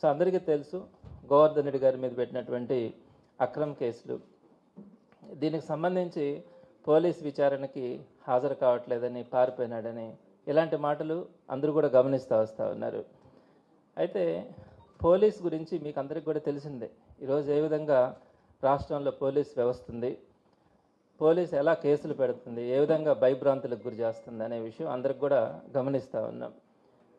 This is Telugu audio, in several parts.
సో అందరికీ తెలుసు గోవర్ధన్ రెడ్డి గారి మీద పెట్టినటువంటి అక్రమ్ కేసులు. దీనికి సంబంధించి పోలీస్ విచారణకి హాజరు కావట్లేదని పారిపోయినాడని ఇలాంటి మాటలు అందరూ కూడా గమనిస్తూ వస్తూ ఉన్నారు. అయితే పోలీస్ గురించి మీకు అందరికి కూడా తెలిసిందే ఈరోజు ఏ విధంగా రాష్ట్రంలో పోలీస్ వ్యవస్థ ఉంది పోలీస్ ఎలా కేసులు పెడుతుంది ఏ విధంగా భయభ్రాంతులకు గురి చేస్తుంది అనే విషయం అందరికి కూడా గమనిస్తూ ఉన్నాం.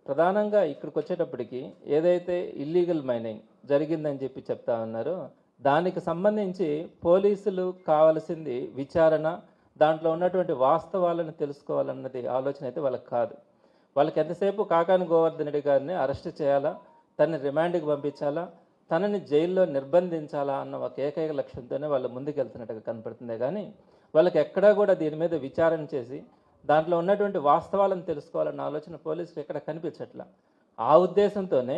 ప్రధానంగా ఇక్కడికి వచ్చేటప్పటికి ఏదైతే ఇల్లీగల్ మైనింగ్ జరిగిందని చెప్పి చెప్తా ఉన్నారో దానికి సంబంధించి పోలీసులు కావలసింది విచారణ దాంట్లో ఉన్నటువంటి వాస్తవాలను తెలుసుకోవాలన్నది ఆలోచన అయితే వాళ్ళకి కాదు. వాళ్ళకి ఎంతసేపు కాకాని గోవర్ధన్ రెడ్డి గారిని అరెస్ట్ చేయాలా తనని రిమాండ్కి పంపించాలా తనని జైల్లో నిర్బంధించాలా అన్న ఒక ఏకైక లక్ష్యంతోనే వాళ్ళు ముందుకెళ్తున్నట్టుగా కనపడుతుంది కానీ వాళ్ళకి ఎక్కడా కూడా దీని మీద విచారణ చేసి దాంట్లో ఉన్నటువంటి వాస్తవాలను తెలుసుకోవాలన్న ఆలోచన పోలీసులు ఎక్కడ కనిపించట్ల? ఆ ఉద్దేశంతోనే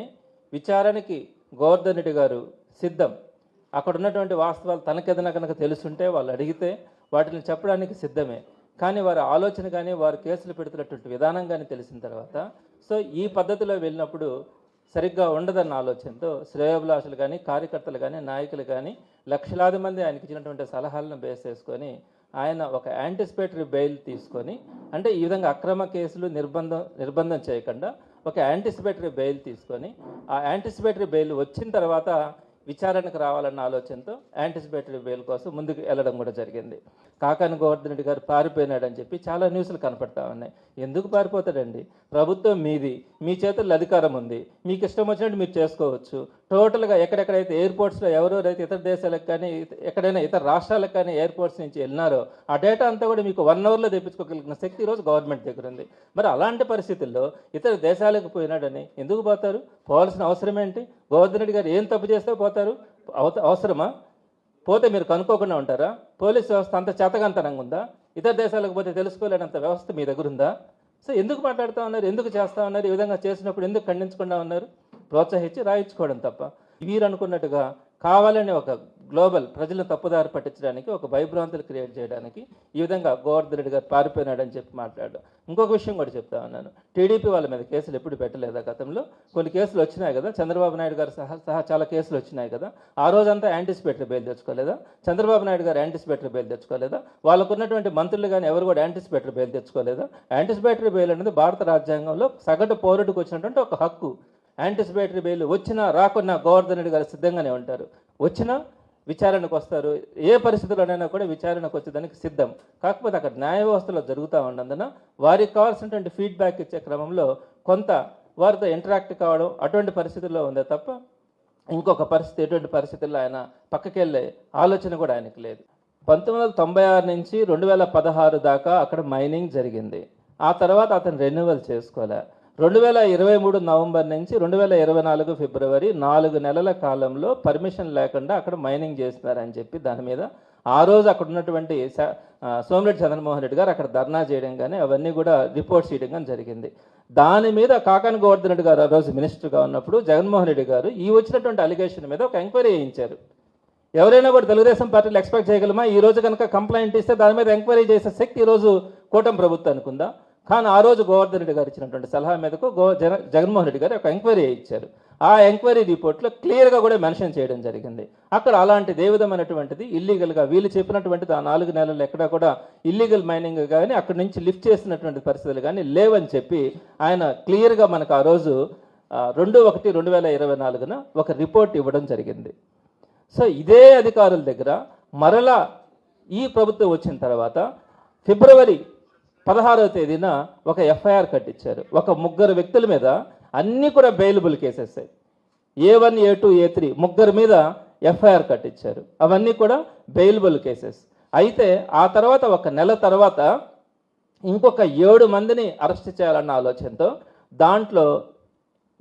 విచారణకి గోవర్ధన్ రెడ్డి గారు సిద్ధం. అక్కడ ఉన్నటువంటి వాస్తవాలు తనకేదైనా కనుక తెలుసుంటే వాళ్ళు అడిగితే వాటిని చెప్పడానికి సిద్ధమే. కానీ వారి ఆలోచన కానీ వారు కేసులు పెడుతున్నటువంటి విధానం కానీ తెలిసిన తర్వాత సో ఈ పద్ధతిలో వెళ్ళినప్పుడు సరిగ్గా ఉండదన్న ఆలోచనతో శ్రేయోభిలాషులు కానీ కార్యకర్తలు కానీ నాయకులు కానీ లక్షలాది మంది ఆయనకి ఇచ్చినటువంటి సలహాలను బేస్ చేసుకొని ఆయన ఒక యాంటిసిపేటరీ బెయిల్ తీసుకొని అంటే ఈ విధంగా అక్రమ కేసులు నిర్బంధం నిర్బంధం చేయకుండా ఒక యాంటిసిపేటరీ బెయిల్ తీసుకొని ఆ యాంటిసిపేటరీ బెయిల్ వచ్చిన తర్వాత విచారణకు రావాలన్న ఆలోచనతో యాంటిసిపేటరీ బెయిల్ కోసం ముందుకు వెళ్ళడం కూడా జరిగింది. కాకాని గోవర్ధన్ రెడ్డి గారు పారిపోయినాడని చెప్పి చాలా న్యూస్లు కనపడతా ఉన్నాయి. ఎందుకు పారిపోతాడండి? ప్రభుత్వం మీది మీ చేతుల్లో అధికారం ఉంది. మీకు ఇష్టం వచ్చినట్టు మీరు చేసుకోవచ్చు. టోటల్గా ఎక్కడెక్కడైతే ఎయిర్పోర్ట్స్లో ఎవరెవరైతే ఇతర దేశాలకు కానీ ఎక్కడైనా ఇతర రాష్ట్రాలకు కానీ ఎయిర్పోర్ట్స్ నుంచి వెళ్ళినారో ఆ డేటా అంతా కూడా మీకు వన్ అవర్లో తెప్పించుకోగలిగిన శక్తి ఈరోజు గవర్నమెంట్ దగ్గర ఉంది. మరి అలాంటి పరిస్థితుల్లో ఇతర దేశాలకు పోయినాడని ఎందుకు పోతారు? పోవాల్సిన అవసరం ఏంటి? గోవర్ధన్ రెడ్డి గారు ఏం తప్పు చేస్తే పోతారు? అవసరమా? పోతే మీరు కనుక్కోకుండా ఉంటారా? పోలీస్ వ్యవస్థ అంత చేతగంతనంగా ఉందా? ఇతర దేశాలకు పోతే తెలుసుకోలేనంత వ్యవస్థ మీ దగ్గర ఉందా సో ఎందుకు మాట్లాడుతూ ఉన్నారు? ఎందుకు చేస్తూ ఉన్నారు? ఈ విధంగా చేసినప్పుడు ఎందుకు ఖండించకుండా ఉన్నారు? ప్రోత్సహించి రాయించుకోవడం తప్ప. వీరు అనుకున్నట్టుగా కావాలని ఒక గ్లోబల్ ప్రజలను తప్పుదారి పట్టించడానికి ఒక భయభ్రాంతులు క్రియేట్ చేయడానికి ఈ విధంగా గోవర్ధన్ రెడ్డి గారు పారిపోయినాడని చెప్పి మాట్లాడడం. ఇంకొక విషయం కూడా చెప్తా ఉన్నాను. టీడీపీ వాళ్ళ మీద కేసులు ఎప్పుడు పెట్టలేదా గతంలో? కొన్ని కేసులు వచ్చినాయి కదా. చంద్రబాబు నాయుడు గారు సహా సహా చాలా కేసులు వచ్చినాయి కదా. ఆ రోజంతా యాంటిసిపేటరీ బెయిల్ తెచ్చుకోలేదా? చంద్రబాబు నాయుడు గారు యాంటిసిపేటరీ బెయిల్ తెచ్చుకోలేదా? వాళ్ళకు ఉన్నటువంటి మంత్రులు కానీ ఎవరు కూడా యాంటిసిపేటరీ బెయిల్ తెచ్చుకోలేదా? యాంటిసిపేటరీ బెయిల్ అనేది భారత రాజ్యాంగంలో సగటు పౌరుడికి వచ్చినటువంటి ఒక హక్కు. యాంటిసిపేటరీ బెయిల్ వచ్చినా రాకున్నా గోవర్ధన్ రెడ్డి గారు సిద్ధంగానే ఉంటారు. వచ్చినా విచారణకు వస్తారు. ఏ పరిస్థితుల్లోనైనా కూడా విచారణకు వచ్చేదానికి సిద్ధం. కాకపోతే అక్కడ న్యాయ వ్యవస్థలో జరుగుతూ ఉన్నందున వారికి కావాల్సినటువంటి ఫీడ్బ్యాక్ ఇచ్చే క్రమంలో కొంత వారితో ఇంటరాక్ట్ కావడం అటువంటి పరిస్థితుల్లో ఉందే తప్ప ఇంకొక పరిస్థితి ఎటువంటి పరిస్థితుల్లో ఆయన పక్కకెళ్ళే ఆలోచన కూడా ఆయనకు లేదు. పంతొమ్మిది వందల తొంభై ఆరు నుంచి రెండు వేల పదహారు దాకా అక్కడ మైనింగ్ జరిగింది. ఆ తర్వాత అతను రెన్యువల్ చేసుకోలే. రెండు వేల ఇరవై మూడు నవంబర్ నుంచి రెండు వేల ఇరవై నాలుగు ఫిబ్రవరి నాలుగు నెలల కాలంలో పర్మిషన్ లేకుండా అక్కడ మైనింగ్ చేస్తున్నారని చెప్పి దాని మీద ఆ రోజు అక్కడ ఉన్నటువంటి సోమిరెడ్డి చంద్రమోహన్ రెడ్డి గారు అక్కడ ధర్నా చేయడం కానీ అవన్నీ కూడా రిపోర్ట్స్ చేయడం కానీ జరిగింది. దాని మీద కాకాని గోవర్ధన్ రెడ్డి గారు ఆ రోజు మినిస్టర్గా ఉన్నప్పుడు జగన్మోహన్ రెడ్డి గారు ఈ వచ్చినటువంటి అలిగేషన్ మీద ఒక ఎంక్వైరీ చేయించారు. ఎవరైనా కూడా తెలుగుదేశం పార్టీలు ఎక్స్పెక్ట్ చేయగలమా? ఈ రోజు కనుక కంప్లైంట్ ఇస్తే దాని మీద ఎంక్వైరీ చేసే శక్తి ఈ రోజు కూటమి ప్రభుత్వం అనుకుందా కానీ ఆ రోజు గోవర్ధన్ రెడ్డి గారు ఇచ్చినటువంటి సలహా మీదకు గో జగ జగన్మోహన్ రెడ్డి గారు ఒక ఎంక్వైరీ ఇచ్చారు. ఆ ఎంక్వైరీ రిపోర్ట్లో క్లియర్గా కూడా మెన్షన్ చేయడం జరిగింది. అక్కడ అలాంటి ఏ విధమైనటువంటిది ఇల్లీగల్గా వీళ్ళు చెప్పినటువంటిది ఆ నాలుగు నెలలు ఎక్కడ కూడా ఇల్లీగల్ మైనింగ్ కానీ అక్కడి నుంచి లిఫ్ట్ చేసినటువంటి పరిస్థితులు కానీ లేవని చెప్పి ఆయన క్లియర్గా మనకు ఆ రోజు రెండు ఒకటి రెండు వేల ఇరవై నాలుగున ఒక రిపోర్ట్ ఇవ్వడం జరిగింది. సో ఇదే అధికారుల దగ్గర మరలా ఈ ప్రభుత్వం వచ్చిన తర్వాత ఫిబ్రవరి పదహారవ తేదీన ఒక ఎఫ్ఐఆర్ కట్టించారు. ఒక ముగ్గురు వ్యక్తుల మీద అన్నీ కూడా bailable cases A. One A two A three ముగ్గురు మీద ఎఫ్ఐఆర్ కట్టించారు. అవన్నీ కూడా బెయిలబుల్ కేసెస్ అయితే ఆ తర్వాత ఒక నెల తర్వాత ఇంకొక ఏడు మందిని అరెస్ట్ చేయాలన్న ఆలోచనతో దాంట్లో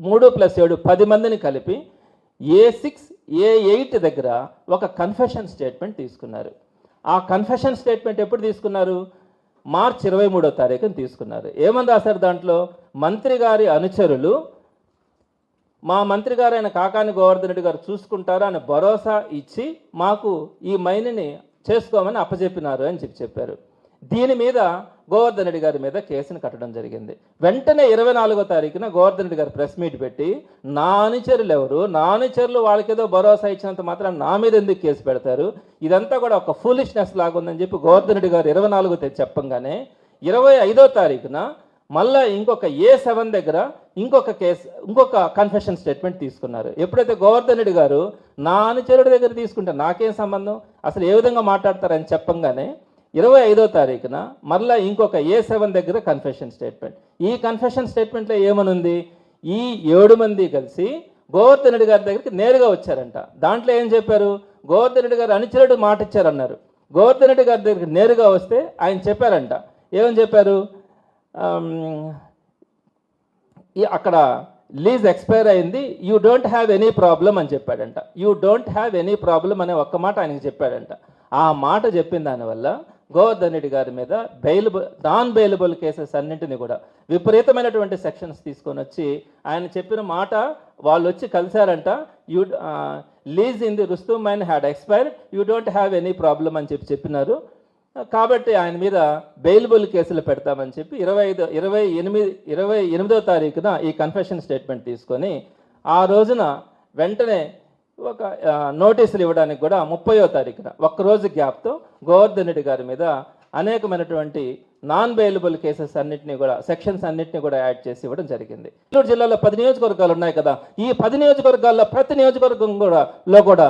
మూడు ప్లస్ ఏడు పది మందిని కలిపి ఏ సిక్స్ ఏ ఎయిట్ దగ్గర ఒక కన్ఫెషన్ స్టేట్మెంట్ తీసుకున్నారు. ఆ కన్ఫెషన్ స్టేట్మెంట్ ఎప్పుడు తీసుకున్నారు? మార్చ్ ఇరవై మూడో తారీఖున తీసుకున్నారు. ఏమని రాశారు దాంట్లో? మంత్రి గారి అనుచరులు మా మంత్రి గారైన కాకాని గోవర్ధన్ రెడ్డి గారు చూసుకుంటారు అని భరోసా ఇచ్చి మాకు ఈ మైనిని చేసుకోమని అప్పచెప్పినారు అని చెప్పి చెప్పారు. దీని మీద గోవర్ధన్ రెడ్డి గారి మీద కేసును కట్టడం జరిగింది. వెంటనే ఇరవై నాలుగో తారీఖున గోవర్ధన్ రెడ్డి గారు ప్రెస్ మీట్ పెట్టి నా అనుచరులు ఎవరు? నా అనుచరులు వాళ్ళకేదో భరోసా ఇచ్చినంత మాత్రం నా మీద ఎందుకు కేసు పెడతారు? ఇదంతా కూడా ఒక ఫూలిష్నెస్ లాగా ఉందని చెప్పి గోవర్ధన్ రెడ్డి గారు ఇరవై నాలుగో తేదీ చెప్పంగానే ఇరవై ఐదో తారీఖున మళ్ళా ఇంకొక ఏ సెవెన్ దగ్గర ఇంకొక కేసు ఇంకొక కన్ఫెషన్ స్టేట్మెంట్ తీసుకున్నారు. ఎప్పుడైతే గోవర్ధన్ రెడ్డి గారు నా అనుచరుడి దగ్గర తీసుకుంటే నాకేం సంబంధం? అసలు ఏ విధంగా మాట్లాడతారని చెప్పంగానే ఇరవై ఐదో తారీఖున మరలా ఇంకొక ఏ సెవెన్ దగ్గర కన్ఫెషన్ స్టేట్మెంట్ ఈ కన్ఫెషన్ స్టేట్మెంట్లో ఏమనుంది? ఈ ఏడు మంది కలిసి గోవర్ధన్ రెడ్డి గారి దగ్గరికి నేరుగా వచ్చారంట. దాంట్లో ఏం చెప్పారు? గోవర్ధన్ రెడ్డి గారు అనుచరుడు మాట ఇచ్చారన్నారు. గోవర్ధన్ రెడ్డి గారి దగ్గరికి నేరుగా వస్తే ఆయన చెప్పారంట. ఏమని చెప్పారు? అక్కడ లీజ్ ఎక్స్పైర్ అయింది. You don't have any problem అని చెప్పాడంట. You don't have any problem అనే ఒక్క మాట ఆయనకి చెప్పాడంట. ఆ మాట చెప్పిన దానివల్ల గోవర్ధన్ రెడ్డి గారి మీద బెయిలబుల్ నాన్ బెయిలబుల్ కేసెస్ అన్నింటినీ కూడా విపరీతమైనటువంటి సెక్షన్స్ తీసుకొని వచ్చి ఆయన చెప్పిన మాట వాళ్ళు వచ్చి కలిశారంట you lease in the Rustum mine had expired you don't have any problem అని చెప్పి చెప్పినారు. కాబట్టి ఆయన మీద బెయిలబుల్ కేసులు పెడతామని చెప్పి ఇరవై ఐదు ఇరవై ఎనిమిది ఇరవై ఎనిమిదో తారీఖున ఈ కన్ఫెషన్ స్టేట్మెంట్ తీసుకొని ఆ రోజున వెంటనే ఒక నోటీసులు ఇవ్వడానికి కూడా ముప్పయో తారీఖున ఒక్కరోజు గ్యాప్తో గోవర్ధన్ రెడ్డి గారి మీద అనేకమైనటువంటి నాన్ బెయిలబుల్ కేసెస్ అన్నింటినీ కూడా సెక్షన్స్ అన్నింటినీ కూడా యాడ్ చేసి ఇవ్వడం జరిగింది. నెల్లూరు జిల్లాలో పది నియోజకవర్గాలు ఉన్నాయి కదా ఈ పది నియోజకవర్గాల్లో ప్రతి నియోజకవర్గం కూడా లో కూడా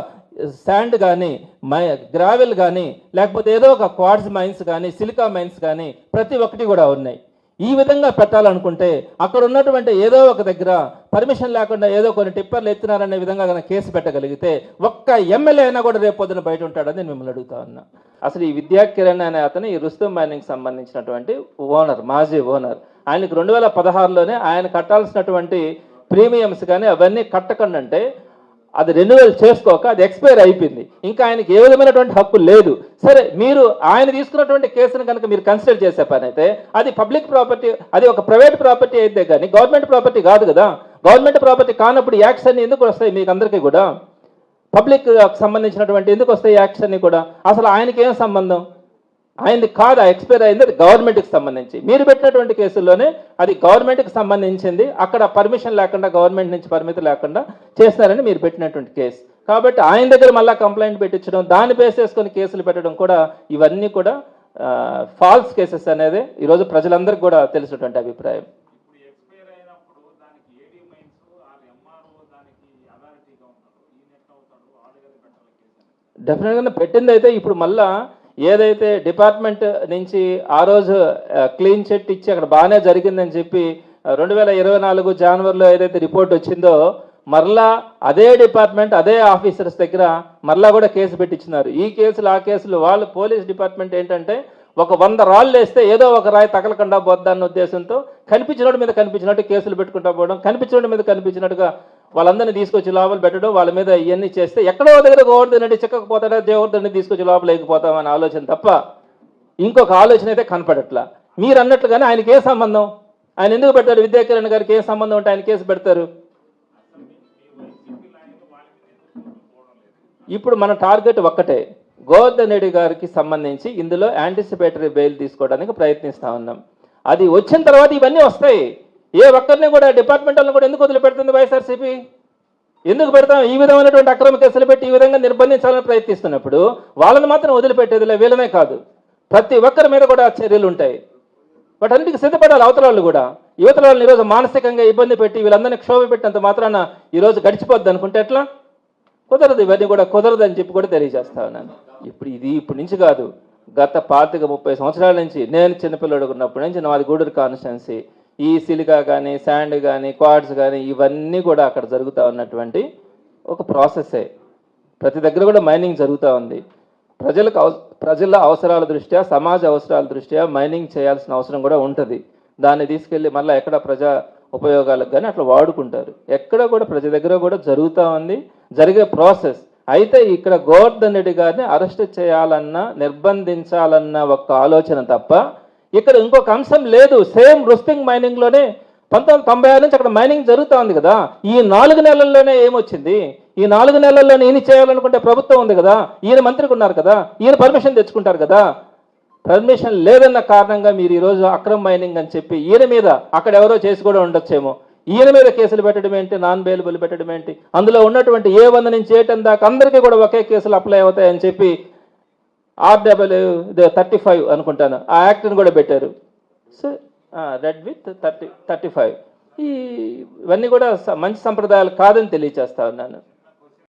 శాండ్ కానీ మై గ్రావెల్ కానీ లేకపోతే ఏదో ఒక క్వాడ్స్ మైన్స్ కానీ సిలికా మైన్స్ కానీ ప్రతి ఒక్కటి కూడా ఉన్నాయి. ఈ విధంగా పెట్టాలనుకుంటే అక్కడ ఉన్నటువంటి ఏదో ఒక దగ్గర పర్మిషన్ లేకుండా ఏదో కొన్ని టిప్పర్లు ఎత్తినారనే విధంగా కనుక కేసు పెట్టగలిగితే ఒక్క ఎమ్మెల్యే అయినా కూడా రేపు పొద్దున బయట ఉంటాడని నేను మిమ్మల్ని అడుగుతా ఉన్నా. అసలు ఈ విద్యా కిరణ్ అనే అతను ఈ రుస్తుం మైనింగ్ సంబంధించినటువంటి ఓనర్ మాజీ ఓనర్ ఆయనకు రెండు వేల పదహారులోనే ఆయన కట్టాల్సినటువంటి ప్రీమియమ్స్ కానీ అవన్నీ కట్టకుండా అంటే అది రెన్యువల్ చేసుకోక అది ఎక్స్పైర్ అయిపోయింది. ఇంకా ఆయనకి ఏ విధమైనటువంటి హక్కు లేదు. సరే మీరు ఆయన తీసుకున్నటువంటి కేసును కనుక మీరు కన్సిడర్ చేసే పని అయితే అది పబ్లిక్ ప్రాపర్టీ అది ఒక ప్రైవేట్ ప్రాపర్టీ అయితే కానీ గవర్నమెంట్ ప్రాపర్టీ కాదు కదా. గవర్నమెంట్ ప్రాపర్టీ కానప్పుడు యాక్ట్స్ అన్ని ఎందుకు వస్తాయి మీకు అందరికీ కూడా? పబ్లిక్ సంబంధించినటువంటి ఎందుకు వస్తాయి యాక్ట్స్ అన్ని కూడా? అసలు ఆయనకి ఏం సంబంధం? ఆయనది కాదు? ఎక్స్పైర్ అయింది అది గవర్నమెంట్కి సంబంధించి. మీరు పెట్టినటువంటి కేసుల్లోనే అది గవర్నమెంట్కి సంబంధించింది. అక్కడ పర్మిషన్ లేకుండా గవర్నమెంట్ నుంచి పరిమితి లేకుండా చేస్తున్నారని మీరు పెట్టినటువంటి కేసు. కాబట్టి ఆయన దగ్గర మళ్ళీ కంప్లైంట్ పెట్టించడం దాన్ని బేస్ చేసుకొని కేసులు పెట్టడం కూడా ఇవన్నీ కూడా ఫాల్స్ కేసెస్ అనేది. ఈరోజు ప్రజలందరికీ కూడా తెలిసినటువంటి అభిప్రాయం ఇప్పుడు ఎక్స్పైర్ అయినప్పుడు దానికి ఏడీ మైన్స్ ఆ ఎంఆర్ఓ దానికి అథారిటీగా ఉంటారు ఈయన ఎట్లా అవుతాడు ఆడగది పెట్టాలి కేసు అనేది. డెఫినెట్గా పెట్టింది అయితే ఇప్పుడు మళ్ళా ఏదైతే డిపార్ట్మెంట్ నుంచి ఆ రోజు క్లీన్ చిట్ ఇచ్చి అక్కడ బాగానే జరిగిందని చెప్పి రెండు వేల ఇరవై నాలుగు జనవరిలో ఏదైతే రిపోర్ట్ వచ్చిందో మరలా అదే డిపార్ట్మెంట్ అదే ఆఫీసర్స్ దగ్గర మరలా కూడా కేసు పెట్టించినారు. ఈ కేసులు ఆ కేసులు వాళ్ళు పోలీస్ డిపార్ట్మెంట్ ఏంటంటే ఒక వంద రాళ్ళు వేస్తే ఏదో ఒక రాయి తగలకుండా పోద్దన్న ఉద్దేశంతో కనిపించినోడి మీద కనిపించినట్టు కేసులు పెట్టుకుంటా పోవడం కనిపించినోడి మీద కనిపించినట్టుగా వాళ్ళందరినీ తీసుకొచ్చి లోపల పెట్టడం వాళ్ళ మీద ఇవన్నీ చేస్తే ఎక్కడో దగ్గర గోవర్ధనండి చిక్కకపోతాడా దేవర్ధన్ని తీసుకొచ్చి లోపల లేకపోతామనే ఆలోచన తప్ప ఇంకొక ఆలోచన అయితే కనపడట్లా. మీరు అన్నట్లుగానే ఆయనకి ఏ సంబంధం? ఆయన ఎందుకు పెడతారు విద్యాకిరణ్ గారికి ఏ సంబంధం ఉంటే ఆయన కేసు పెడతారు? ఇప్పుడు మన టార్గెట్ ఒక్కటే. గోవర్ధన్ రెడ్డి గారికి సంబంధించి ఇందులో యాంటిసిపేటరీ బెయిల్ తీసుకోవడానికి ప్రయత్నిస్తూ ఉన్నాం. అది వచ్చిన తర్వాత ఇవన్నీ వస్తాయి. ఏ ఒక్కరిని కూడా డిపార్ట్మెంట్ కూడా ఎందుకు వదిలిపెడుతుంది వైఎస్ఆర్సీపీ? ఎందుకు పెడతాం? ఈ విధమైనటువంటి అక్రమ కేసులు పెట్టి ఈ విధంగా నిర్బంధించాలని ప్రయత్నిస్తున్నప్పుడు వాళ్ళని మాత్రం వదిలిపెట్టేదిలే వీళ్ళనే కాదు. ప్రతి ఒక్కరి మీద కూడా చర్యలు ఉంటాయి. వాటన్నిటికి సిద్ధపడాలి అవతల వాళ్ళు కూడా. యువతల వాళ్ళని ఈరోజు మానసికంగా ఇబ్బంది పెట్టి వీళ్ళందరినీ క్షోభ పెట్టినంత మాత్రాన ఈరోజు గడిచిపోద్ది అనుకుంటే ఎట్లా? కుదరదు ఇవన్నీ కూడా కుదరదు అని చెప్పి కూడా తెలియజేస్తా ఉన్నాను. ఇప్పుడు ఇది ఇప్పటి నుంచి కాదు. గత పాతిక ముప్పై సంవత్సరాల నుంచి నేను చిన్నపిల్లడు ఉన్నప్పటి నుంచి నాది గూడూరు కాన్స్టిట్యున్సీ. ఈ సిలికా కానీ శాండ్ కానీ క్వాడ్స్ కానీ ఇవన్నీ కూడా అక్కడ జరుగుతూ ఉన్నటువంటి ఒక ప్రాసెసే. ప్రతి దగ్గర కూడా మైనింగ్ జరుగుతూ ఉంది. ప్రజలకు ప్రజల అవసరాల దృష్ట్యా సమాజ అవసరాల దృష్ట్యా మైనింగ్ చేయాల్సిన అవసరం కూడా ఉంటుంది. దాన్ని తీసుకెళ్ళి మళ్ళీ ఎక్కడ ప్రజా ఉపయోగాలకు కానీ అట్లా వాడుకుంటారు. ఎక్కడ కూడా ప్రతి దగ్గర కూడా జరుగుతూ ఉంది. జరిగే ప్రాసెస్. అయితే ఇక్కడ గోవర్ధన్ రెడ్డి గారిని అరెస్ట్ చేయాలన్నా నిర్బంధించాలన్న ఒక ఆలోచన తప్ప ఇక్కడ ఇంకొక అంశం లేదు. సేమ్ రుస్టింగ్ మైనింగ్లోనే పంతొమ్మిది తొంభై ఆరు నుంచి అక్కడ మైనింగ్ జరుగుతూ ఉంది కదా. ఈ నాలుగు నెలల్లోనే ఏమొచ్చింది? ఈ నాలుగు నెలల్లోనే ఈయన చేయాలనుకుంటే ప్రభుత్వం ఉంది కదా. ఈయన మంత్రికి ఉన్నారు కదా. ఈయన పర్మిషన్ తెచ్చుకుంటారు కదా. పర్మిషన్ లేదన్న కారణంగా మీరు ఈరోజు అక్రమ్ మైనింగ్ అని చెప్పి ఈయన మీద అక్కడ ఎవరో చేసి కూడా ఉండొచ్చేమో. ఈయన మీద కేసులు పెట్టడం ఏంటి? నాన్ బెయిలబుల్ పెట్టడం ఏంటి? అందులో ఉన్నటువంటి ఏ వంద నుంచి ఏ దాకా అందరికీ కూడా ఒకే కేసులు అప్లై అవుతాయని చెప్పి ఆర్డబ్ల్యూ థర్టీ ఫైవ్ అనుకుంటాను. ఆ యాక్ట్ని కూడా పెట్టారు. So red with thirty thirty five ఈ ఇవన్నీ కూడా మంచి సంప్రదాయాలు కాదని తెలియచేస్తా ఉన్నాను.